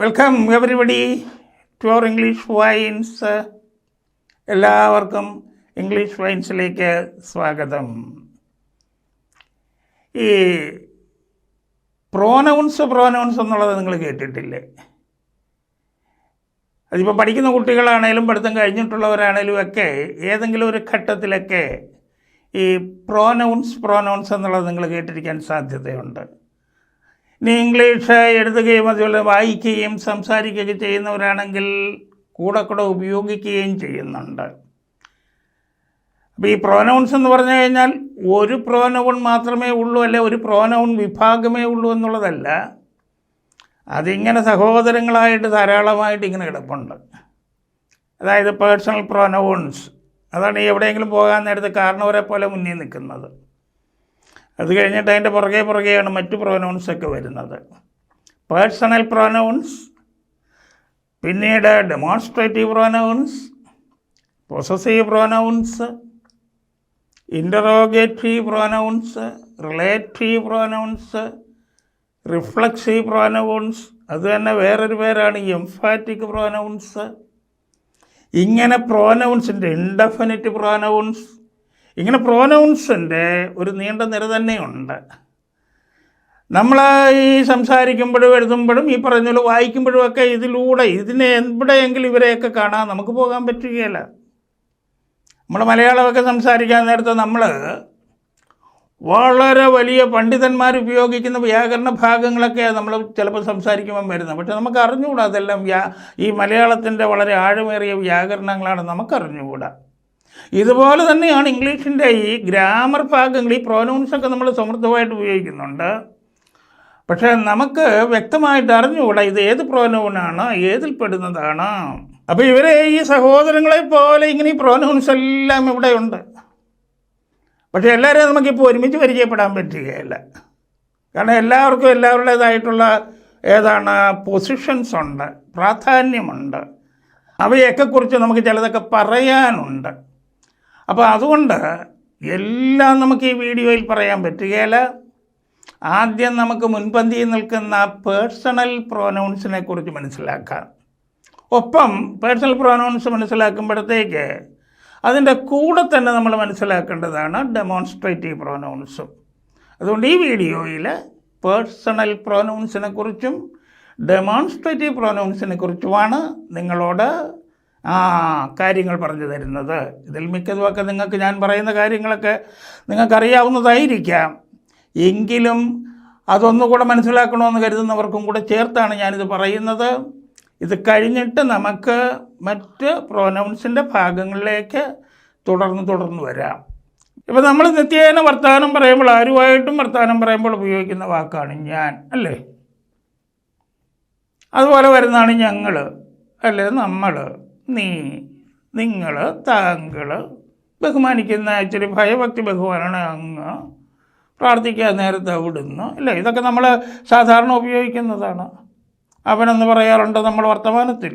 Welcome everybody to our English vines എല്ലാവർക്കും English വൈൻസിലേക്ക് സ്വാഗതം. ഈ പ്രോനൗൺസ് പ്രോനൗൺസ് എന്നുള്ളത് നിങ്ങൾ കേട്ടിട്ടില്ലേ? അതിപ്പോൾ പഠിക്കുന്ന കുട്ടികളാണേലും പഠിത്തം കഴിഞ്ഞിട്ടുള്ളവരാണേലും ഒക്കെ ഏതെങ്കിലും ഒരു ഘട്ടത്തിലൊക്കെ ഈ പ്രോനൗൺസ് പ്രോനൗൺസ് എന്നുള്ളത് നിങ്ങൾ കേട്ടിരിക്കാൻ സാധ്യതയുണ്ട്. ഇനി ഇംഗ്ലീഷ് എഴുതുകയും അതുപോലെ വായിക്കുകയും സംസാരിക്കുകയൊക്കെ ചെയ്യുന്നവരാണെങ്കിൽ കൂടെ കൂടെ ഉപയോഗിക്കുകയും ചെയ്യുന്നുണ്ട്. അപ്പോൾ ഈ പ്രോനൗൺസ് എന്ന് പറഞ്ഞു കഴിഞ്ഞാൽ ഒരു പ്രോനൗൺ മാത്രമേ ഉള്ളൂ അല്ലെ ഒരു പ്രോനൗൺ വിഭാഗമേ ഉള്ളൂ എന്നുള്ളതല്ല. അതിങ്ങനെ സഹോദരങ്ങളായിട്ട് ധാരാളമായിട്ട് ഇങ്ങനെ കിടപ്പുണ്ട്. അതായത് പേഴ്സണൽ പ്രോനൗൺസ് അതാണ് ഈ എവിടെയെങ്കിലും പോകാൻ നേരത്തെ കാരണവരെ പോലെ മുന്നിൽ നിൽക്കുന്നത്. അത് കഴിഞ്ഞിട്ട് അതിന്റെ പുറകെ പുറകെയാണ് മറ്റു പ്രോനൗൺസ് ഒക്കെ വരുന്നത്. പേഴ്സണൽ പ്രോനൗൺസ് പിന്നീട് demonstrative pronouns possessive pronouns interrogative pronouns relative pronouns reflexive pronouns അത് തന്നെ വേറൊരു പേരാണ് എംഫാറ്റിക് പ്രോനൗൺസ് ഇങ്ങനെ പ്രോനൗൺസിന്റെ ഇൻഡെഫിനിറ്റ് പ്രോനൗൺസ് ഇങ്ങനെ പ്രോനൗൺസിന്റെ ഒരു നീണ്ട നിര തന്നെയുണ്ട്. നമ്മൾ ഈ സംസാരിക്കുമ്പോഴും എഴുതുമ്പോഴും ഈ പറഞ്ഞ പോലെ വായിക്കുമ്പോഴും ഒക്കെ ഇതിലൂടെ ഇതിനെ എവിടെയെങ്കിലും ഇവരെയൊക്കെ കാണാൻ നമുക്ക് പോകാൻ പറ്റുകയില്ല. നമ്മൾ മലയാളമൊക്കെ സംസാരിക്കാൻ നേരത്തെ നമ്മൾ വളരെ വലിയ പണ്ഡിതന്മാർ ഉപയോഗിക്കുന്ന വ്യാകരണ ഭാഗങ്ങളൊക്കെ നമ്മൾ ചിലപ്പോൾ സംസാരിക്കുമ്പം വരുന്നത്. പക്ഷെ നമുക്ക് അറിഞ്ഞുകൂടാ അതെല്ലാം ഈ മലയാളത്തിന്റെ വളരെ ആഴമേറിയ വ്യാകരണങ്ങളാണ് നമുക്കറിഞ്ഞുകൂടാ. ഇതുപോലെ തന്നെയാണ് ഇംഗ്ലീഷിന്റെ ഈ ഗ്രാമർ ഭാഗങ്ങൾ ഈ പ്രോനൗൺസൊക്കെ നമ്മൾ സമൃദ്ധമായിട്ട് ഉപയോഗിക്കുന്നുണ്ട്. പക്ഷേ നമുക്ക് വ്യക്തമായിട്ട് അറിഞ്ഞുകൂടാ ഇത് ഏത് പ്രോനൗണാണ് ഏതിൽ പെടുന്നതാണ്. അപ്പോൾ ഇവരെ ഈ സഹോദരങ്ങളെ പോലെ ഇങ്ങനെ ഈ പ്രോനൗൺസ് എല്ലാം ഇവിടെ ഉണ്ട്. പക്ഷേ എല്ലാവരെയും നമുക്കിപ്പോൾ ഒരുമിച്ച് പരിചയപ്പെടാൻ പറ്റുകയില്ല. കാരണം എല്ലാവർക്കും എല്ലാവരുടേതായിട്ടുള്ള ഏതാണ് പൊസിഷൻസ് ഉണ്ട് പ്രാധാന്യമുണ്ട്. അവയൊക്കെ കുറിച്ച് നമുക്ക് ചിലതൊക്കെ പറയാനുണ്ട്. അപ്പോൾ അതുകൊണ്ട് എല്ലാം നമുക്ക് ഈ വീഡിയോയിൽ പറയാൻ പറ്റുകയില്ല ആദ്യം നമുക്ക് മുൻപന്തിയിൽ നിൽക്കുന്ന പേഴ്സണൽ പ്രോനൗൺസിനെ കുറിച്ച് മനസ്സിലാക്കാം. ഒപ്പം പേഴ്സണൽ പ്രോനൗൺസ് മനസ്സിലാക്കുമ്പോഴത്തേക്ക് അതിന്റെ കൂടെ തന്നെ നമ്മൾ മനസ്സിലാക്കേണ്ടതാണ് ഡെമോൺസ്ട്രേറ്റീവ് പ്രോനൗൺസും. അതുകൊണ്ട് ഈ വീഡിയോയിൽ പേഴ്സണൽ പ്രോനൗൺസിനെ കുറിച്ചും ഡെമോൺസ്ട്രേറ്റീവ് പ്രോനൗൺസിനെ കുറിച്ചുമാണ് നിങ്ങളോട് ആ കാര്യങ്ങൾ പറഞ്ഞു തരുന്നത്. ഇതിൽ മിക്കതുമൊക്കെ നിങ്ങൾക്ക് ഞാൻ പറയുന്ന കാര്യങ്ങളൊക്കെ നിങ്ങൾക്കറിയാവുന്നതായിരിക്കാം. എങ്കിലും അതൊന്നുകൂടെ മനസ്സിലാക്കണമെന്ന് കരുതുന്നവർക്കും കൂടെ ചേർത്താണ് ഞാനിത് പറയുന്നത്. ഇത് കഴിഞ്ഞിട്ട് നമുക്ക് മറ്റ് പ്രൊനൗൺസിന്റെ ഭാഗങ്ങളിലേക്ക് തുടർന്ന് തുടർന്ന് വരാം. ഇപ്പോൾ നമ്മൾ നിത്യേന വർത്തമാനം പറയുമ്പോൾ ആരുമായിട്ടും വർത്തമാനം പറയുമ്പോൾ ഉപയോഗിക്കുന്ന വാക്കാണ് ഞാൻ അല്ലേ? അതുപോലെ വരുന്നതാണ് ഞങ്ങൾ അല്ലേ? നമ്മൾ നീ നിങ്ങൾ താങ്കൾ ബഹുമാനിക്കുന്ന ആക്ച്വലി ഭയഭക്തി ബഹുമാനാണ് അങ്ങ് പ്രാർത്ഥിക്കാൻ നേരത്തെ അവിടുന്ന്. അല്ലേ ഇതൊക്കെ നമ്മൾ സാധാരണ ഉപയോഗിക്കുന്നതാണ്. അവനെന്ന് പറയാറുണ്ട് നമ്മൾ വർത്തമാനത്തിൽ.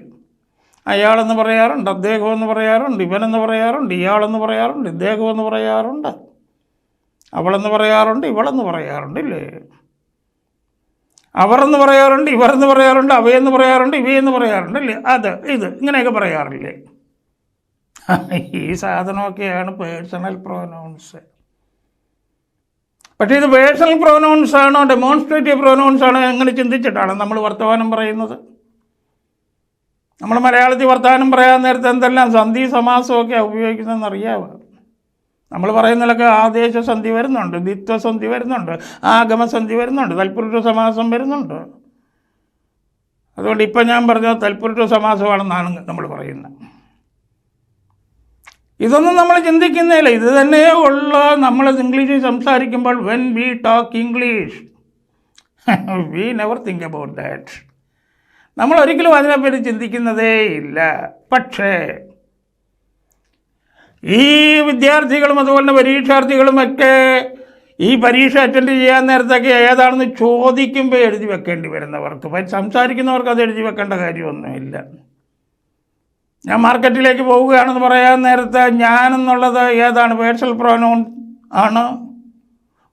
അയാളെന്ന് പറയാറുണ്ട് അദ്ദേഹം എന്ന് പറയാറുണ്ട് ഇവനെന്ന് പറയാറുണ്ട് ഇയാളെന്ന് പറയാറുണ്ട് ഇദ്ദേഹം എന്ന് പറയാറുണ്ട്. അവളെന്ന് പറയാറുണ്ട് ഇവളെന്ന് പറയാറുണ്ട് ഇല്ലേ? അവർ എന്ന് പറയാറുണ്ട് ഇവർ എന്ന് പറയാറുണ്ട് അവയെന്ന് പറയാറുണ്ട് ഇവയെന്ന് പറയാറുണ്ട് അല്ലേ അത് ഇത് ഇങ്ങനെയൊക്കെ പറയാറില്ലേ? ഈ സാധനമൊക്കെയാണ് പേഴ്സണൽ പ്രൊനൗൺസ് പക്ഷേ ഇത് പേഴ്സണൽ പ്രൊനൗൺസ് ആണോ ഡെമോൺസ്ട്രേറ്റീവ് പ്രൊനൗൺസ് ആണോ എങ്ങനെ ചിന്തിച്ചിട്ടാണ് നമ്മൾ വർത്തമാനം പറയുന്നത്? നമ്മൾ മലയാളത്തിൽ വർത്തമാനം പറയാൻ നേരത്തെ എന്തെല്ലാം സന്ധി സമാസമൊക്കെ ഉപയോഗിക്കുന്നതെന്ന് അറിയാമോ നമ്മൾ പറയുന്നതിലൊക്കെ ആദേശസന്ധി വരുന്നുണ്ട് ദ്വിത്വസന്ധി വരുന്നുണ്ട് ആഗമസന്ധി വരുന്നുണ്ട് തൽപുരുഷ സമാസം വരുന്നുണ്ട്. അതുകൊണ്ട് ഇപ്പം ഞാൻ പറഞ്ഞ തൽപുരുഷ സമാസമാണെന്നാണ് നമ്മൾ പറയുന്നത്. ഇതൊന്നും നമ്മൾ ചിന്തിക്കുന്നില്ല ഇത് തന്നെ ഉള്ള നമ്മൾ ഇംഗ്ലീഷിൽ സംസാരിക്കുമ്പോൾ when we talk English we never think about that നമ്മൾ ഒരിക്കലും അതിനെപ്പറ്റി ചിന്തിക്കുന്നതേ ഇല്ല പക്ഷേ ഈ വിദ്യാർത്ഥികളും അതുപോലെ തന്നെ പരീക്ഷാർത്ഥികളും ഒക്കെ ഈ പരീക്ഷ അറ്റൻഡ് ചെയ്യാൻ നേരത്തൊക്കെ ഏതാണെന്ന് ചോദിക്കുമ്പോൾ എഴുതി വെക്കേണ്ടി വരുന്നവർക്ക് സംസാരിക്കുന്നവർക്ക് അത് എഴുതി വെക്കേണ്ട കാര്യമൊന്നുമില്ല. ഞാൻ മാർക്കറ്റിലേക്ക് പോവുകയാണെന്ന് പറയാൻ നേരത്തെ ഞാനെന്നുള്ളത് ഏതാണ്? പേഴ്സൽ പ്രോനൗൺ ആണ്.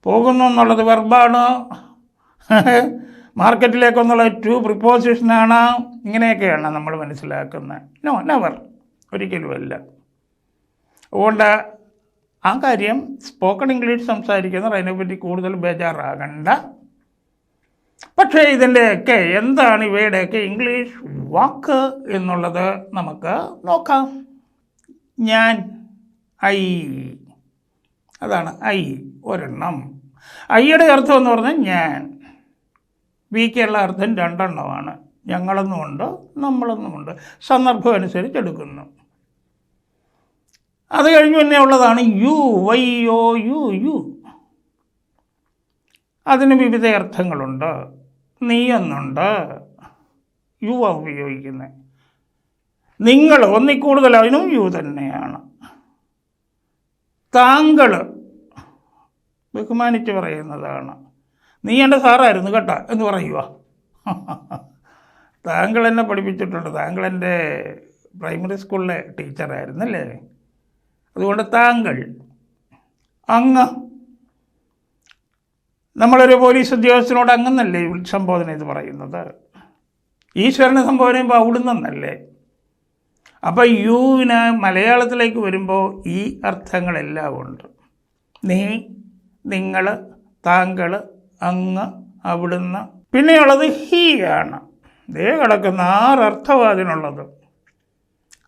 പോകുന്നു എന്നുള്ളത് വെർബാണ്. മാർക്കറ്റിലേക്കൊന്നുള്ള ടു പ്രിപ്പോസിഷനാണ്. ഇങ്ങനെയൊക്കെയാണ് നമ്മൾ മനസ്സിലാക്കുന്നത്. No never. ഒരിക്കലുമല്ല. അതുകൊണ്ട് ആ കാര്യം സ്പോക്കൺ ഇംഗ്ലീഷ് സംസാരിക്കുന്നവർ അതിനെപ്പറ്റി കൂടുതൽ ബേജാറാകണ്ട. പക്ഷേ ഇതിന്റെയൊക്കെ എന്താണ് ഇവയുടെയൊക്കെ ഇംഗ്ലീഷ് വാക്ക് എന്നുള്ളത് നമുക്ക് നോക്കാം. ഞാൻ ഐ. അതാണ് ഐ ഒരെണ്ണം. ഐയുടെ അർത്ഥം എന്ന് പറഞ്ഞാൽ ഞാൻ. വിക്കുള്ള അർത്ഥം രണ്ടെണ്ണമാണ്. ഞങ്ങളെന്നുമുണ്ട് നമ്മളെന്നുമുണ്ട്. സന്ദർഭം അനുസരിച്ച് എടുക്കുന്നു. അത് കഴിഞ്ഞു തന്നെ ഉള്ളതാണ് you Y O U you. അതിന് വിവിധ അർത്ഥങ്ങളുണ്ട് നീ എന്നുണ്ട്. യു ആ ഉപയോഗിക്കുന്നത് നിങ്ങൾ കൂടുതൽ അതിനും യു തന്നെയാണ്. താങ്കൾ ബഹുമാനിച്ച് പറയുന്നതാണ്. നീ എന്റെ സാറായിരുന്നു കേട്ടോ എന്ന് പറയുക താങ്കൾ എന്നെ പഠിപ്പിച്ചിട്ടുണ്ട്. താങ്കൾ എന്റെ പ്രൈമറി സ്കൂളിലെ ടീച്ചറായിരുന്നല്ലേ? അതുകൊണ്ട് താങ്കൾ അങ്ങ് നമ്മളൊരു പോലീസ് ഉദ്യോഗസ്ഥനോട് അങ്ങെന്നല്ലേ സംബോധന ഇത് പറയുന്നത്? ഈശ്വരനെ സംബോധന ചെയ്യുമ്പോൾ അവിടുന്നല്ലേ അപ്പോൾ യുവിന് മലയാളത്തിലേക്ക് വരുമ്പോൾ ഈ അർത്ഥങ്ങളെല്ലാം ഉണ്ട്. നീ നിങ്ങൾ താങ്കൾ അങ്ങ് അവിടുന്ന്. പിന്നെയുള്ളത് ഹീ ആണ്. ദേ കിടക്കുന്ന ആറർത്ഥവും അതിനുള്ളത്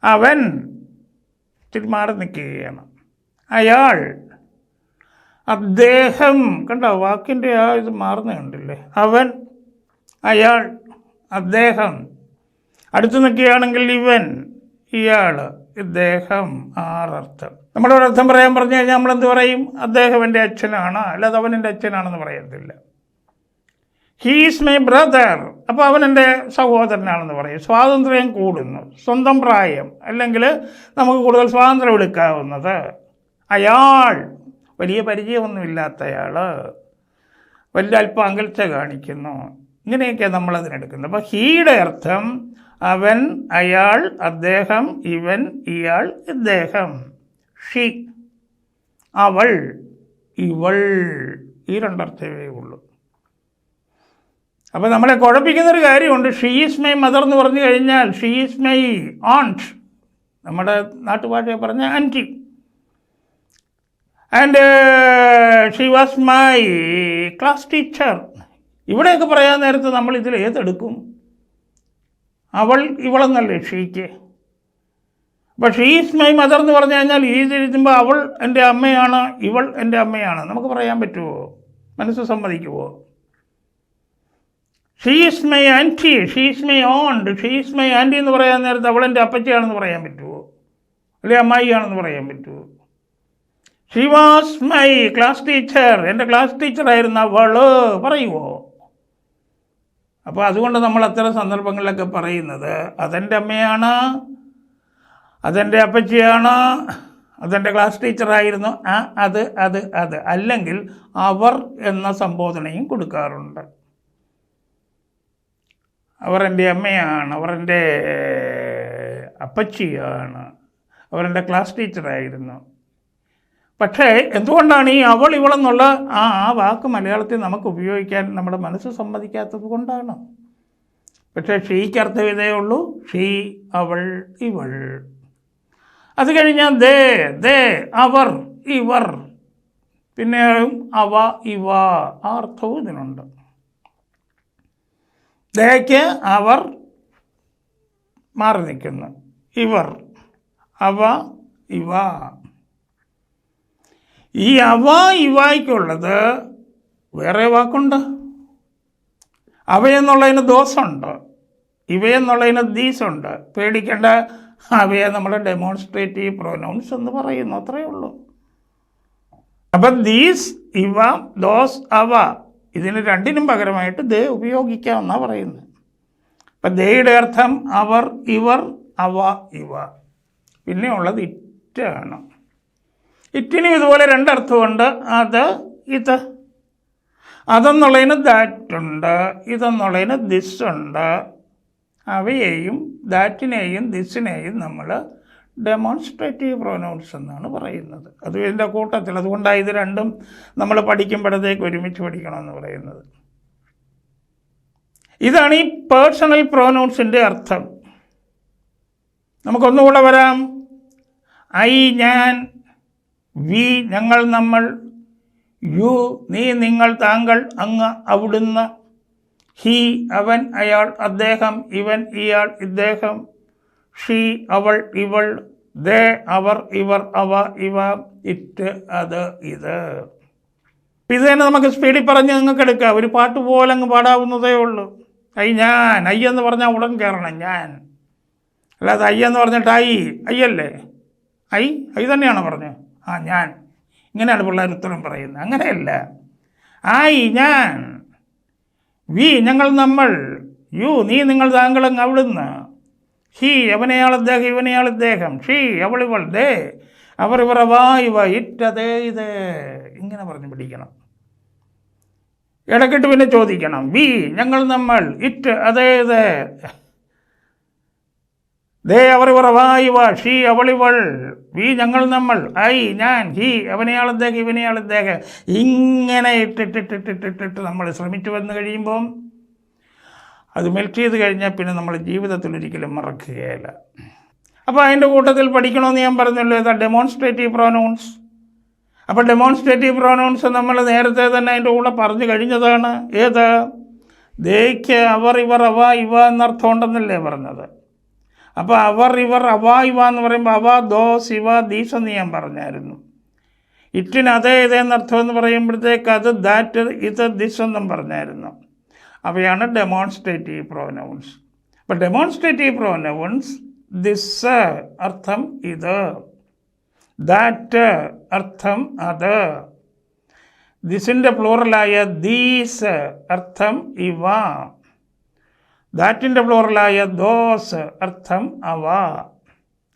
അവൻ ഇത്തിരി മാറി നിൽക്കുകയാണ്. അയാൾ അദ്ദേഹം കണ്ടോ വാക്കിന്റെ ആ ഇത് മാറുന്ന കണ്ടില്ലേ? അവൻ അയാൾ അദ്ദേഹം. അടുത്ത് നിൽക്കുകയാണെങ്കിൽ ഇവൻ ഇയാൾ ഇദ്ദേഹം ആറർത്ഥം നമ്മളൊരർത്ഥം പറയാൻ പറഞ്ഞു കഴിഞ്ഞാൽ നമ്മൾ എന്ത് പറയും? അദ്ദേഹം എന്റെ അച്ഛനാണ് അല്ലാതെ അവൻ എന്റെ അച്ഛനാണെന്ന് പറയത്തില്ല. ഹീസ് മൈ ബ്രദർ അപ്പോൾ അവൻ എന്റെ സഹോദരനാണെന്ന് പറയും. സ്വാതന്ത്ര്യം കൂടുന്നു. സ്വന്തം പ്രായം. അല്ലെങ്കിൽ നമുക്ക് കൂടുതൽ സ്വാതന്ത്ര്യം എടുക്കാവുന്നത്. അയാൾ വലിയ പരിചയമൊന്നുമില്ലാത്തയാൾ വലിയ അല്പം അകൽച്ച കാണിക്കുന്നു. ഇങ്ങനെയൊക്കെ നമ്മളതിനെടുക്കുന്നത് അപ്പോൾ ഹീയുടെ അർത്ഥം അവൻ അയാൾ അദ്ദേഹം ഇവൻ ഇയാൾ ഇദ്ദേഹം. ഷി അവൾ ഇവൾ. ഈ രണ്ടർത്ഥമേ ഉള്ളൂ. അപ്പോൾ നമ്മളെ കുഴപ്പിക്കുന്നൊരു കാര്യമുണ്ട്. ഷീസ് മൈ മദർ എന്ന് പറഞ്ഞു കഴിഞ്ഞാൽ ഷീസ് മൈ ഓൺട്ട് നമ്മുടെ നാട്ടുഭാഷയെ പറഞ്ഞ aunty and she was my class teacher ഇവിടെയൊക്കെ പറയാൻ നേരത്ത് നമ്മൾ ഇതിൽ ഏതെടുക്കും? അവൾ ഇവളെന്നല്ലേ ഷീക്ക് അപ്പോൾ ഷീസ് മൈ മദർ എന്ന് പറഞ്ഞു കഴിഞ്ഞാൽ ഈ എഴുതുമ്പോൾ അവൾ എന്റെ അമ്മയാണ് ഇവൾ എന്റെ അമ്മയാണ്. നമുക്ക് പറയാൻ പറ്റുമോ മനസ്സ് സമ്മതിക്കുമോ she's my aunty she's my aunt she's my aunty എന്ന് പറയാൻ നേരത്തെ അവൾ എന്റെ അപ്പച്ചയാണെന്ന് പറയാൻ പറ്റുമോ അല്ലെ അമ്മായിയാണെന്ന് പറയാൻ പറ്റുമോ she was my class teacher എന്റെ ക്ലാസ് ടീച്ചറായിരുന്ന അവൾ. പറയുമോ അപ്പോൾ അതുകൊണ്ട് നമ്മൾ അത്തരം സന്ദർഭങ്ങളിലൊക്കെ പറയുന്നത് അതെന്റെ അമ്മയാണ് അതെന്റെ അപ്പച്ചിയാണ് അതെന്റെ ക്ലാസ് ടീച്ചറായിരുന്നു ആ അത് അത് അത്. അല്ലെങ്കിൽ അവർ എന്ന സംബോധനയും കൊടുക്കാറുണ്ട്. അവർ എന്റെ അമ്മയാണ് അവർ എന്റെ അപ്പച്ചിയാണ് അവർ എന്റെ ക്ലാസ് ടീച്ചറായിരുന്നു പക്ഷേ എന്തുകൊണ്ടാണ് ഈ അവൾ ഇവളെന്നുള്ള ആ ആ വാക്ക് മലയാളത്തിൽ നമുക്ക് ഉപയോഗിക്കാൻ നമ്മുടെ മനസ്സ് സമ്മതിക്കാത്തത് കൊണ്ടാണ്? പക്ഷേ ഷീക്ക് അർത്ഥം ഉള്ളൂ ഷീ അവൾ ഇവൾ. അത് കഴിഞ്ഞാൽ ദേ ദേ അവർ ഇവർ. പിന്നെ അവ ഇവ ആ അർത്ഥവും ഇതിനുണ്ട്. ദേക്ക് അവർ മാറി നിൽക്കുന്നു ഇവർ അവ ഇവ. ഈ അവ ഇവായ്ക്കുള്ളത് വേറെ വാക്കുണ്ട്. അവയെന്നുള്ളതിന് ദോഷമുണ്ട്. ഇവയെന്നുള്ളതിന് ദീസുണ്ട് പേടിക്കേണ്ട അവയെ നമ്മൾ ഡെമോൺസ്ട്രേറ്റീവ് പ്രൊനൗൺസ് എന്ന് പറയുന്നു. അത്രയേ ഉള്ളൂ. അപ്പം ദീസ് ഇവ ദോസ് അവ. ഇതിന് രണ്ടിനും പകരമായിട്ട് ദേ ഉപയോഗിക്കാമെന്നാണ് പറയുന്നത്. അപ്പം ദേയുടെ അർത്ഥം അവർ ഇവർ അവ ഇവ. പിന്നെ ഉള്ളത് ഇറ്റാണ്. ഇറ്റിനും ഇതുപോലെ രണ്ടർത്ഥമുണ്ട്. അത് ഇത്. അതെന്നുള്ളതിന് ദാറ്റ് ഉണ്ട് ഇതെന്നുള്ളതിന് ദിസ് ഉണ്ട് അവയെയും ദാറ്റിനെയും ദിസിനെയും നമ്മൾ ഡെമോൺസ്ട്രേറ്റീവ് പ്രൊനൗൺസ് എന്നാണ് പറയുന്നത്. അത് ഇതിന്റെ കൂട്ടത്തിൽ അതുകൊണ്ടാണ് ഇത് രണ്ടും നമ്മൾ പഠിക്കുമ്പോഴത്തേക്ക് ഒരുമിച്ച് പഠിക്കണമെന്ന് പറയുന്നത്. ഇതാണ് ഈ പേഴ്സണൽ പ്രൊനൗൺസിന്റെ അർത്ഥം. നമുക്കൊന്നുകൂടെ വരാം. ഐ ഞാൻ വി ഞങ്ങൾ നമ്മൾ യു നീ നിങ്ങൾ താങ്കൾ അങ്ങ് അവിടുന്ന് ഹി അവൻ അയാൾ അദ്ദേഹം ഇവൻ ഇയാൾ ഇദ്ദേഹം ഷീ അവൾ ഇവൾ ദേ അവർ ഇവർ അവ ഇവ ഇറ്റ് അത് ഇത്. ഇത് തന്നെ നമുക്ക് സ്പീഡിൽ പറഞ്ഞ് നിങ്ങൾക്ക് എടുക്കാം. ഒരു പാട്ട് പോലെ അങ്ങ് പാടാവുന്നതേ ഉള്ളൂ. ഐ ഞാൻ ഐ എന്ന് പറഞ്ഞാൽ ഉടൻ കയറണം ഞാൻ. അല്ലാതെ ഐ എന്ന് പറഞ്ഞിട്ട് ഐ അയ്യല്ലേ ഐ ഐ തന്നെയാണ് പറഞ്ഞത് ആ ഞാൻ. ഇങ്ങനെയാണ് പിള്ളേർ ഉത്തരം പറയുന്നത്. അങ്ങനെയല്ല. ഐ ഞാൻ. വി ഞങ്ങൾ നമ്മൾ. യു നീ നിങ്ങൾ താങ്കളങ്ങ് അവിടുന്ന്. ഹി അവനെയാൾ അദ്ദേഹം ഇവനെയാൾ ഇദ്ദേഹം. ഷീ അവളിവൾ ദേ അവർ ഇവർ അവ ഇവ ഇറ്റതേ ഇത്. ഇങ്ങനെ പറഞ്ഞു പിടിക്കണം. ഇടക്കിട്ട് പിന്നെ ചോദിക്കണം. വി ഞങ്ങൾ നമ്മൾ ഇറ്റ് അതേ ഇത് ദേ അവർ ഇവർ അവ ഇവ ഷീ അവളിവൾ വി ഞങ്ങൾ നമ്മൾ ഐ ഞാൻ ഹി അവനെയാൾ അദ്ദേഹം ഇവനെയാൾ ഇദ്ദേഹം. ഇങ്ങനെ ഇട്ടിട്ടിട്ടിട്ടിട്ടിട്ട് നമ്മൾ ശ്രമിച്ചു വന്നു കഴിയുമ്പം അത് മെൽറ്റ് ചെയ്ത് കഴിഞ്ഞാൽ പിന്നെ നമ്മൾ ജീവിതത്തിൽ ഒരിക്കലും മറക്കുകയില്ല. അപ്പോൾ അതിന്റെ കൂട്ടത്തിൽ പഠിക്കണമെന്ന് ഞാൻ പറഞ്ഞല്ലോ ഏതാ? ഡെമോൺസ്ട്രേറ്റീവ് പ്രോനൗൺസ് അപ്പോൾ ഡെമോൺസ്ട്രേറ്റീവ് പ്രോനൗൺസ് നമ്മൾ നേരത്തെ തന്നെ അതിന്റെ കൂടെ പറഞ്ഞു കഴിഞ്ഞതാണ്. ഏത്? ദേയ്ക്ക് അവർ ഇവർ അവ ഇവ എന്നർത്ഥം ഉണ്ടെന്നല്ലേ പറഞ്ഞത്. അപ്പോൾ അവർ ഇവർ അവ ഇവ എന്ന് പറയുമ്പോൾ അവ ദോ ഇവ ദീസ് എന്ന് ഞാൻ പറഞ്ഞായിരുന്നു. ഇറ്റിന് അതേ ഇതേ എന്നർത്ഥം എന്ന് പറയുമ്പോഴത്തേക്ക് അത് ദാറ്റ് ഇത് ദിസ് എന്നും പറഞ്ഞായിരുന്നു. അവയാണ് ഡെമോൺസ്ട്രേറ്റീവ് പ്രോനൗൺസ് അപ്പോൾ ഡെമോൺസ്ട്രേറ്റീവ് പ്രോനൗൺസ് ദിസ് അർത്ഥം ഇത്. ദാറ്റ് അർത്ഥം അത്. ദിസിന്റെ പ്ലൂറലായ ദീസ് അർത്ഥം ഇവ. ദാറ്റിന്റെ പ്ലൂറലായ ദോസ് അർത്ഥം അവ.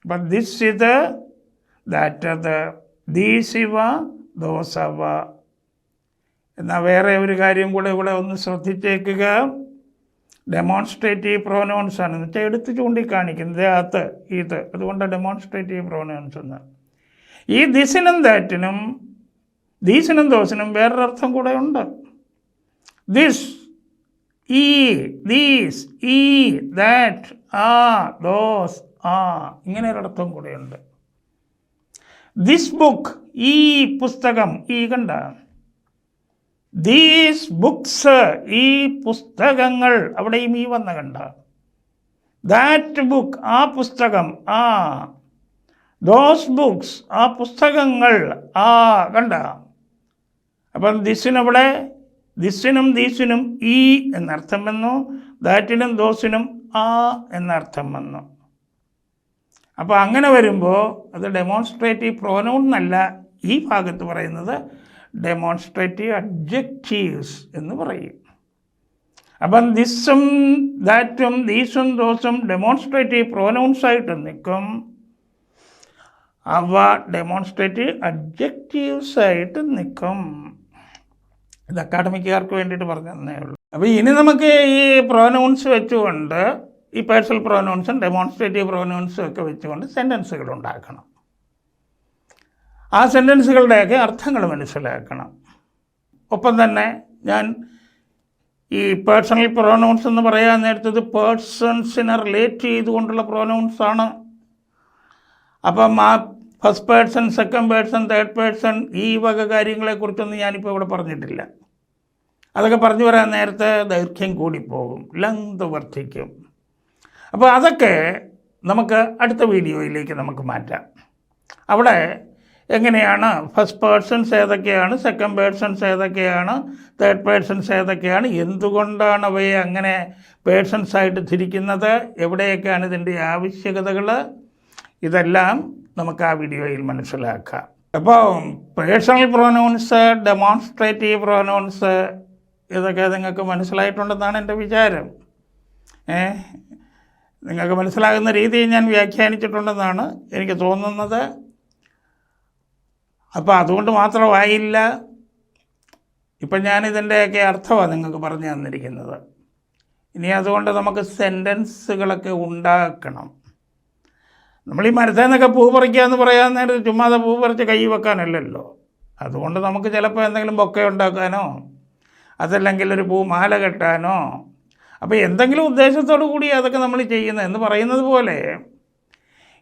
അപ്പം ദിസ് ഇത് ദാറ്റ് അത്. ദീസ് ഇവ ദോസ് അവ. എന്നാൽ വേറെ ഒരു കാര്യം കൂടെ ഇവിടെ ഒന്ന് ശ്രദ്ധിച്ചേക്കുക. ഡെമോൺസ്ട്രേറ്റീവ് പ്രോനൗൺസ് ആണ്. എന്നുവെച്ചാൽ എടുത്തു ചൂണ്ടിക്കാണിക്കുന്നത്. അത് ഇത്. അതുകൊണ്ട് ഡെമോൺസ്ട്രേറ്റീവ് പ്രോനൗൺസ് എന്ന്. ഈ ദിസിനും ദാറ്റിനും ദീസിനും ദോസിനും വേറൊരർത്ഥം കൂടെ ഉണ്ട്. ദിസ് ഈ ദീസ് ഈ ദാറ്റ് ആ ദോസ് ആ ഇങ്ങനെ ഒരർത്ഥം ഉണ്ട്. ദിസ് ബുക്ക് ഈ പുസ്തകം ഈ കണ്ട ദീസ് ബുക്സ് ഈ പുസ്തകങ്ങൾ അവിടെയും ഈ വന്ന കണ്ട. ദാറ്റ് ബുക്ക് ആ പുസ്തകം ആ ദോസ് ബുക്സ് ആ പുസ്തകങ്ങൾ ആ കണ്ട. അപ്പം ദിസിനവിടെ ദിസിനും ദീസിനും ഈ എന്നർത്ഥം വന്നു. ദാറ്റിനും ദോസിനും ആ എന്നർത്ഥം വന്നു. അപ്പോൾ അങ്ങനെ വരുമ്പോൾ അത് ഡെമോൺസ്ട്രേറ്റീവ് പ്രോനൗൺ എന്നല്ല ഈ ഭാഗത്ത് പറയുന്നത്. ഡെമോൺസ്ട്രേറ്റീവ് അബ്ജക്റ്റീവ്സ് എന്ന് പറയും. അപ്പം ദിസും ദാറ്റും ദീസും ദോസും ഡെമോൺസ്ട്രേറ്റീവ് പ്രോനൗൺസ് ആയിട്ട് നിൽക്കും. അവ ഡെമോൺസ്ട്രേറ്റീവ് അബ്ജക്റ്റീവ്സ് ആയിട്ട് നിൽക്കും. ഇത് അക്കാഡമിക്കുകാർക്ക് വേണ്ടിയിട്ട് പറഞ്ഞു തന്നേ ഉള്ളൂ. അപ്പോൾ ഇനി നമുക്ക് ഈ പ്രോനൗൺസ് വെച്ചുകൊണ്ട് ഈ പേഴ്സണൽ പ്രോനൗൺസും ഡെമോൺസ്ട്രേറ്റീവ് പ്രോനൗൺസും ഒക്കെ വെച്ചുകൊണ്ട് സെന്റൻസുകൾ ഉണ്ടാക്കണം. ആ സെന്റൻസുകളുടെയൊക്കെ അർത്ഥങ്ങൾ മനസ്സിലാക്കണം. ഒപ്പം തന്നെ ഞാൻ ഈ പേഴ്സണൽ പ്രോനൗൺസ് എന്ന് പറയാൻ നേരത്തത് പേഴ്സൺസിനെ റിലേറ്റ് ചെയ്തുകൊണ്ടുള്ള പ്രോനൗൺസ് ആണ്. അപ്പം ആ first person second person third person ഈ വക കാര്യങ്ങളെക്കുറിച്ചൊന്നും ഞാനിപ്പോൾ ഇവിടെ പറഞ്ഞിട്ടില്ല. അതൊക്കെ പറഞ്ഞു വരാൻ നേരത്തെ ദൈർഘ്യം കൂടിപ്പോകും ലെങ്ത് വർദ്ധിക്കും. അപ്പോൾ അതൊക്കെ നമുക്ക് അടുത്ത വീഡിയോയിലേക്ക് നമുക്ക് മാറ്റാം. അവിടെ എങ്ങനെയാണ്? ഫസ്റ്റ് പേഴ്സൺസ് ഏതൊക്കെയാണ്? സെക്കൻഡ് പേഴ്സൺസ് ഏതൊക്കെയാണ്? തേർഡ് പേഴ്സൺസ് ഏതൊക്കെയാണ്? എന്തുകൊണ്ടാണ് അവയെ അങ്ങനെ പേഴ്സൺസ് ആയിട്ട് തിരിക്കുന്നത്? എവിടെയൊക്കെയാണ് ഇതിന്റെ ആവശ്യകതകൾ ഇതെല്ലാം നമുക്ക് ആ വീഡിയോയിൽ മനസ്സിലാക്കാം. അപ്പോൾ പേഴ്സണൽ പ്രൊനൗൺസ് ഡെമോൺസ്ട്രേറ്റീവ് പ്രൊനൗൺസ് ഇതൊക്കെ നിങ്ങൾക്ക് മനസ്സിലായിട്ടുണ്ടെന്നാണ് എന്റെ വിചാരം. ഏ? നിങ്ങൾക്ക് മനസ്സിലാകുന്ന രീതിയിൽ ഞാൻ വ്യാഖ്യാനിച്ചിട്ടുണ്ടെന്നാണ് എനിക്ക് തോന്നുന്നത്. അപ്പോൾ അതുകൊണ്ട് മാത്രമായില്ല. ഇപ്പം ഞാനിതിന്റെയൊക്കെ അർത്ഥമാണ് നിങ്ങൾക്ക് പറഞ്ഞു തന്നിരിക്കുന്നത്. ഇനി അതുകൊണ്ട് നമുക്ക് സെന്റൻസുകളൊക്കെ ഉണ്ടാക്കണം. നമ്മൾ ഈ മരത്തിൽ നിന്നൊക്കെ പൂ പറിക്കുക എന്ന് പറയാൻ നേരത്തെ ചുമ്മാതെ പൂ പറിച്ച് കൈ വെക്കാനല്ലല്ലോ. അതുകൊണ്ട് നമുക്ക് ചിലപ്പോൾ എന്തെങ്കിലും ബൊക്കെ ഉണ്ടാക്കാനോ അതല്ലെങ്കിൽ ഒരു പൂ മാല കെട്ടാനോ അപ്പോൾ എന്തെങ്കിലും ഉദ്ദേശത്തോടു കൂടി അതൊക്കെ നമ്മൾ ചെയ്യുന്നത് എന്ന് പറയുന്നത് പോലെ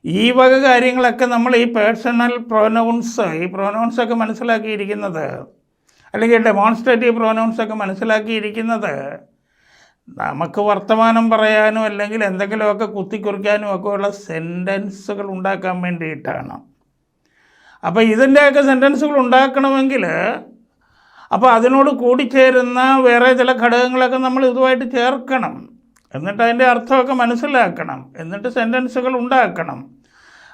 ഈ വക കാര്യങ്ങളൊക്കെ നമ്മൾ ഈ പേഴ്സണൽ പ്രൊനൗൺസ് ഈ പ്രൊനൗൺസ് ഒക്കെ മനസ്സിലാക്കിയിരിക്കുന്നത് അല്ലെങ്കിൽ ഡെമോൺസ്ട്രേറ്റീവ് പ്രൊനൗൺസ് ഒക്കെ മനസ്സിലാക്കിയിരിക്കുന്നത് നമുക്ക് വർത്തമാനം പറയാനും അല്ലെങ്കിൽ എന്തെങ്കിലുമൊക്കെ കുത്തിക്കുറിക്കാനും ഒക്കെ ഉള്ള സെന്റൻസുകൾ ഉണ്ടാക്കാൻ വേണ്ടിയിട്ടാണ്. അപ്പോൾ ഇതിന്റെയൊക്കെ സെന്റൻസുകൾ ഉണ്ടാക്കണമെങ്കിൽ അപ്പോൾ അതിനോട് കൂടിച്ചേരുന്ന വേറെ ചില ഘടകങ്ങളൊക്കെ നമ്മൾ ഇതുമായിട്ട് ചേർക്കണം. എന്നിട്ട് അതിന്റെ അർത്ഥമൊക്കെ മനസ്സിലാക്കണം. എന്നിട്ട് സെന്റൻസുകൾ ഉണ്ടാക്കണം.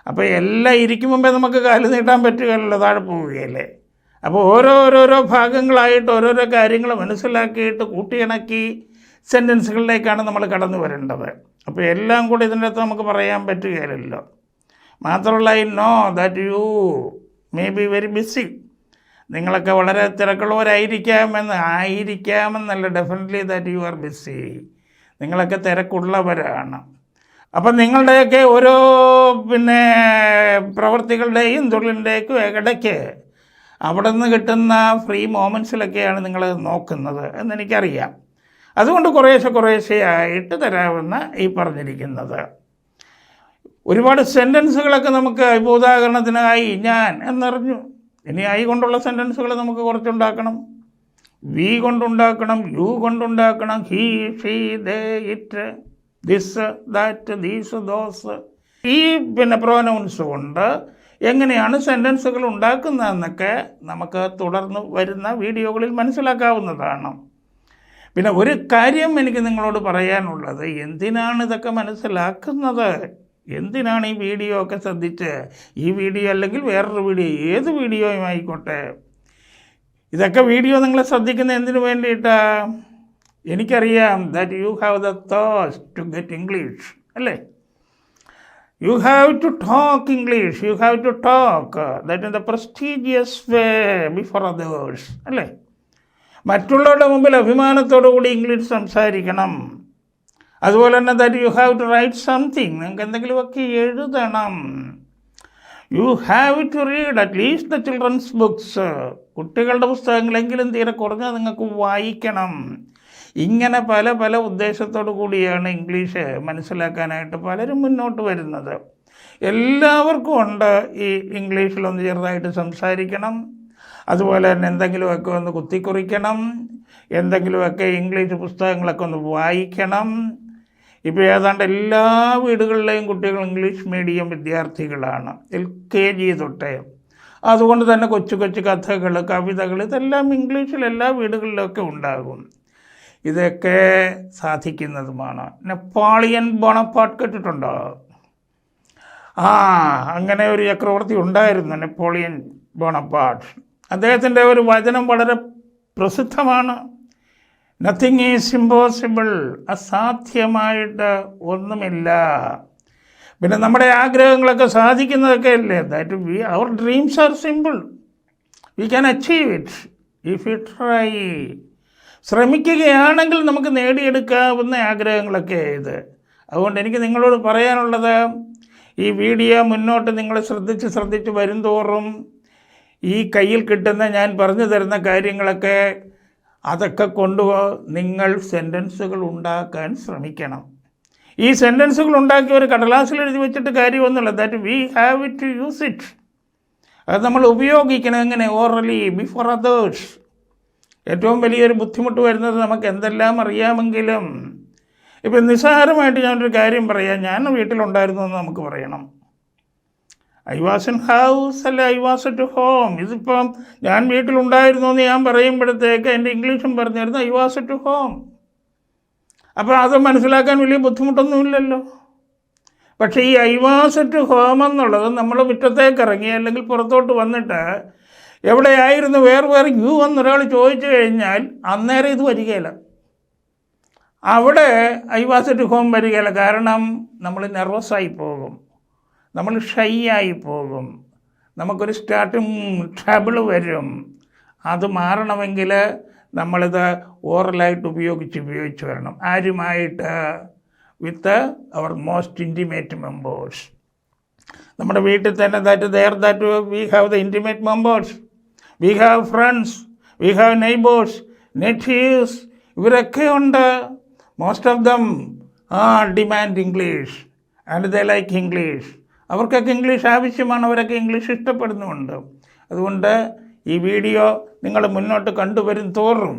അപ്പോൾ എല്ലാം ഇരിക്കും മുമ്പേ നമുക്ക് കാൽ നീട്ടാൻ പറ്റുകയല്ലോ താഴെ പോവുകയല്ലേ? അപ്പോൾ ഓരോ ഓരോരോ ഭാഗങ്ങളായിട്ട് ഓരോരോ കാര്യങ്ങൾ മനസ്സിലാക്കിയിട്ട് കൂട്ടിയിണക്കി സെന്റൻസുകളിലേക്കാണ് നമ്മൾ കടന്നു വരേണ്ടത്. അപ്പോൾ എല്ലാം കൂടി ഇതിന്റെ അകത്ത് നമുക്ക് പറയാൻ പറ്റുകയില്ലല്ലോ. മാത്രമല്ല I know that you may be very busy നിങ്ങളൊക്കെ വളരെ തിരക്കുള്ളവരായിരിക്കാമെന്ന് ആയിരിക്കാമെന്നല്ല definitely that you are busy നിങ്ങളൊക്കെ തിരക്കുള്ളവരാണ്. അപ്പം നിങ്ങളുടെയൊക്കെ ഓരോ പിന്നെ പ്രവർത്തികളുടെയും തൊഴിലിന്റെയൊക്കെ ഇടയ്ക്ക് അവിടെ നിന്ന് കിട്ടുന്ന ഫ്രീ മോമെന്റ്സിലൊക്കെയാണ് നിങ്ങൾ നോക്കുന്നത് എന്നെനിക്കറിയാം. അതുകൊണ്ട് കുറേശ്ശെ കുറേശ്ശെയായിട്ട് തരാമെന്ന് ഈ പറഞ്ഞിരിക്കുന്നത്. ഒരുപാട് സെന്റൻസുകളൊക്കെ നമുക്ക് ഇപ്പോൾ ഉദാഹരണത്തിനായി ഞാൻ എന്നറിഞ്ഞു. ഇനി ആയി കൊണ്ടുള്ള സെന്റൻസുകൾ നമുക്ക് കുറച്ചുണ്ടാക്കണം. വി കൊണ്ടുണ്ടാക്കണം you കൊണ്ടുണ്ടാക്കണം he she they it this that these those. ഈ പിന്നെ പ്രോനൗൺസ് കൊണ്ട് എങ്ങനെയാണ് സെന്റൻസുകൾ ഉണ്ടാക്കുന്നതെന്നൊക്കെ നമുക്ക് തുടർന്ന് വരുന്ന വീഡിയോകളിൽ മനസ്സിലാക്കാവുന്നതാണ്. പിന്നെ ഒരു കാര്യം എനിക്ക് നിങ്ങളോട് പറയാനുള്ളത് എന്തിനാണ് ഇതൊക്കെ മനസ്സിലാക്കുന്നത്? എന്തിനാണ് ഈ വീഡിയോ ഒക്കെ ശ്രദ്ധിച്ച്? ഈ വീഡിയോ അല്ലെങ്കിൽ വേറൊരു വീഡിയോ ഏത് വീഡിയോയും ആയിക്കോട്ടെ. ഇതൊക്കെ വീഡിയോ നിങ്ങൾ ശ്രദ്ധിക്കുന്ന എന്തിനു വേണ്ടിയിട്ടാ? എനിക്കറിയാം that you have the those to get English അല്ലേ? You have to talk English you have to talk that in the prestigious way before others അല്ലേ? മറ്റുള്ളവരുടെ മുമ്പിൽ അഭിമാനത്തോടു കൂടി ഇംഗ്ലീഷ് സംസാരിക്കണം. അതുപോലെ തന്നെ that you have to write something നിങ്ങൾക്ക് എന്തെങ്കിലുമൊക്കെ എഴുതണം. You have to read at least the children's books കുട്ടികളുടെ പുസ്തകങ്ങളെങ്കിലും തീരെ കുറഞ്ഞ നിങ്ങൾക്ക് വായിക്കണം. ഇങ്ങനെ പല പല ഉദ്ദേശത്തോടു കൂടിയാണ് ഇംഗ്ലീഷ് മനസ്സിലാക്കാനായിട്ട് പലരും മുന്നോട്ട് വരുന്നത്. എല്ലാവർക്കും ഉണ്ട് ഈ ഇംഗ്ലീഷിലൊന്ന് ചെറുതായിട്ട് സംസാരിക്കണം. അതുപോലെ തന്നെ എന്തെങ്കിലുമൊക്കെ ഒന്ന് കുത്തിക്കുറിക്കണം. എന്തെങ്കിലുമൊക്കെ ഇംഗ്ലീഷ് പുസ്തകങ്ങളൊക്കെ ഒന്ന് വായിക്കണം. ഇപ്പോൾ ഏതാണ്ട് എല്ലാ വീടുകളിലെയും കുട്ടികൾ ഇംഗ്ലീഷ് മീഡിയം വിദ്യാർത്ഥികളാണ്. എൽ കെ ജി തൊട്ടേ. അതുകൊണ്ട് തന്നെ കൊച്ചു കൊച്ചു കഥകൾ കവിതകൾ ഇതെല്ലാം ഇംഗ്ലീഷിൽ എല്ലാ വീടുകളിലൊക്കെ ഉണ്ടാകും. ഇതൊക്കെ സാധിക്കുന്നതുമാണ്. നെപ്പാളിയൻ ബോണപ്പാട്ട് കേട്ടിട്ടുണ്ടോ? ആ അങ്ങനെ ഒരു ചക്രവർത്തി ഉണ്ടായിരുന്നു നെപ്പോളിയൻ ബോണപ്പാട്ട് അദ്ദേഹത്തിന്റെ ഒരു വചനം വളരെ പ്രസിദ്ധമാണ്. നത്തിങ് ഈസ് ഇമ്പോസിബിൾ അസാധ്യമായിട്ട് ഒന്നുമില്ല. പിന്നെ നമ്മുടെ ആഗ്രഹങ്ങളൊക്കെ സാധിക്കുന്നതൊക്കെ അല്ലേ? That we our dreams are simple we can achieve it if you try ശ്രമിക്കുകയാണെങ്കിൽ നമുക്ക് നേടിയെടുക്കാവുന്ന ആഗ്രഹങ്ങളൊക്കെ ഇത്. അതുകൊണ്ട് എനിക്ക് നിങ്ങളോട് പറയാനുള്ളത് ഈ വീഡിയോ മുന്നോട്ട് നിങ്ങൾ ശ്രദ്ധിച്ച് ശ്രദ്ധിച്ച് വരുംതോറും ഈ കയ്യിൽ കിട്ടുന്ന ഞാൻ പറഞ്ഞു തരുന്ന കാര്യങ്ങളൊക്കെ അതൊക്കെ കൊണ്ട് നിങ്ങൾ സെന്റൻസുകൾ ഉണ്ടാക്കാൻ ശ്രമിക്കണം. ഈ സെന്റൻസുകൾ ഉണ്ടാക്കി ഒരു കടലാസിൽ എഴുതി വെച്ചിട്ട് കാര്യമൊന്നുമില്ല. That we have it to use it അത് നമ്മൾ ഉപയോഗിക്കണം എങ്ങനെ? ഓറലി ബിഫോർ അതേഴ്സ് ഏറ്റവും വലിയൊരു ബുദ്ധിമുട്ട് വരുന്നത് നമുക്ക് എന്തെല്ലാം അറിയാമെങ്കിലും. ഇപ്പം നിസ്സാരമായിട്ട് ഞാനൊരു കാര്യം പറയാം. ഞാൻ വീട്ടിലുണ്ടായിരുന്നു എന്ന് നമുക്ക് പറയണം. ഐ വാസ് ഇൻ ഹൗസ് അല്ല? ഐ വാസ് അറ്റ് ഹോം ഇതിപ്പം ഞാൻ വീട്ടിലുണ്ടായിരുന്നു എന്ന് ഞാൻ പറയുമ്പോഴത്തേക്ക് എന്റെ ഇംഗ്ലീഷും പറഞ്ഞിരുന്നു ഐ വാസ് അറ്റ് ഹോം അപ്പോൾ അത് മനസ്സിലാക്കാൻ വലിയ ബുദ്ധിമുട്ടൊന്നുമില്ലല്ലോ പക്ഷേ ഈ ഐ വാസ് അറ്റ് ഹോം എന്നുള്ളത് നമ്മൾ മുറ്റത്തേക്ക് ഇറങ്ങി അല്ലെങ്കിൽ പുറത്തോട്ട് വന്നിട്ട് എവിടെയായിരുന്നു വേറെ വേറെ യു എന്നൊരാൾ ചോദിച്ചു കഴിഞ്ഞാൽ അന്നേരം ഇത് വരികയില്ല. അവിടെ ഐ വാസ് അറ്റ് ഹോം വരികയില്ല. കാരണം നമ്മൾ നെർവസായി പോകും. നമ്മൾ ഷൈ ആയി പോകും. നമുക്കൊരു സ്റ്റാർട്ടിങ് ട്രബിൾ വരും. അത് മാറണമെങ്കിൽ നമ്മളിത് ഓറലായിട്ട് ഉപയോഗിച്ച് ഉപയോഗിച്ച് വരണം. ആരുമായിട്ട്? With our most intimate members നമ്മുടെ വീട്ടിൽ തന്നെ that their that we have the intimate members we have friends we have neighbours natives ഇവരൊക്കെ ഉണ്ട്. Most of them ah demand English and the like English അവർക്കൊക്കെ ഇംഗ്ലീഷ് ആവശ്യമാണ് അവരൊക്കെ English ഇഷ്ടപ്പെടുന്നുമുണ്ട്. അതുകൊണ്ട് ഈ വീഡിയോ നിങ്ങൾ മുന്നോട്ട് കണ്ടുവരും തോറും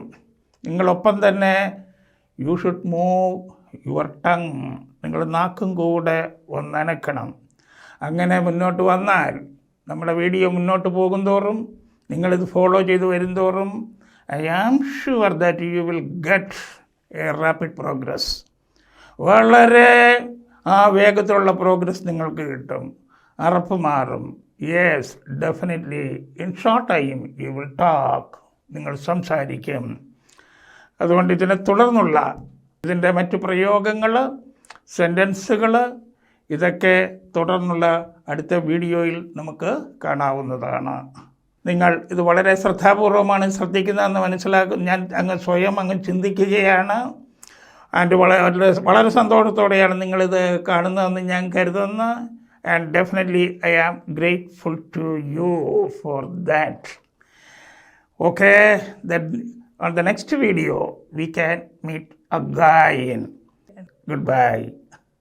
നിങ്ങളൊപ്പം തന്നെ you should move your tongue നിങ്ങൾ നാക്കും കൂടെ ഒന്നനക്കണം അങ്ങനെ മുന്നോട്ട് വന്നാൽ നമ്മുടെ വീഡിയോ മുന്നോട്ട് പോകും തോറും നിങ്ങളിത് ഫോളോ ചെയ്ത് വരും തോറും I am sure that you will get a rapid progress വളരെ ആ വേഗത്തിലുള്ള പ്രോഗ്രസ് നിങ്ങൾക്ക് കിട്ടും. അറപ്പ് മാറും. Yes definitely in short time you will talk നിങ്ങൾ സംസാരിക്കും. അതുകൊണ്ട് ഇതിനെ തുടർന്നുള്ള ഇതിന്റെ മറ്റു പ്രയോഗങ്ങൾ സെന്റൻസുകൾ ഇതൊക്കെ തുടർന്നുള്ള അടുത്ത വീഡിയോയിൽ നമുക്ക് കാണാവുന്നതാണ്. നിങ്ങൾ ഇത് വളരെ ശ്രദ്ധാപൂർവമാണ് ശ്രദ്ധിക്കുന്നതെന്ന് മനസ്സിലാക്കും. ഞാൻ അങ്ങ് സ്വയം അങ്ങ് ചിന്തിക്കുകയാണ്. ആൻഡ് വളരെ വളരെ സന്തോഷത്തോടെയാണ് നിങ്ങളിത് കാണുന്നതെന്ന് ഞാൻ കരുതുന്നു and definitely I am grateful to you for that Okay, the next video we can meet can meet again. Goodbye.